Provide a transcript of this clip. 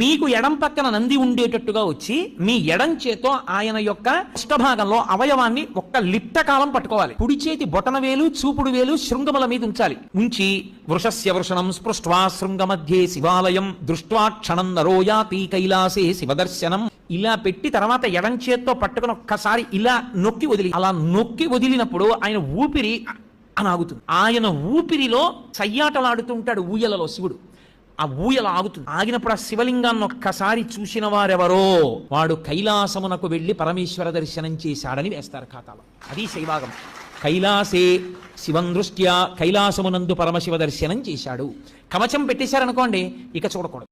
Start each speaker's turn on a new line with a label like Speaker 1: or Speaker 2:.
Speaker 1: మీకు ఎడం పక్కన నంది ఉండేటట్టుగా వచ్చి మీ ఎడం చేతో ఆయన యొక్క భాగంలో అవయవాన్ని ఒక్క లిప్త కాలం పట్టుకోవాలి. కుడి చేతి బొటన వేలు చూపుడు వేలు శృంగముల మీద ఉంచాలి. ఉంచి వృషస్య వృషణం స్పృష్ట్వా శృంగ మధ్యే శివాలయం దృష్ట్వా క్షణం నరోయాతి కైలాసే శివదర్శనం. ఇలా పెట్టి తర్వాత ఎడం చేత్తో పట్టుకుని ఒక్కసారి ఇలా నొక్కి వదిలి అలా నొక్కి వదిలినప్పుడు ఆయన ఊపిరి అని ఆగుతుంది ఆయన ఊపిరిలో సయ్యాటలాడుతుంటాడు ఊయలలో శివుడు. ఆ ఊయల ఆగుతుంది. ఆగినప్పుడు ఆ శివలింగాన్ని ఒక్కసారి చూసిన వారెవరో వాడు కైలాసమునకు వెళ్ళి పరమేశ్వర దర్శనం చేశాడని వేస్తారు ఖాతాలో. అది శైవాగం కైలాసే శివం దృష్ట్యా కైలాసమునందు పరమశివ దర్శనం చేశాడు. కవచం పెట్టేశారనుకోండి ఇక చూడకూడదు.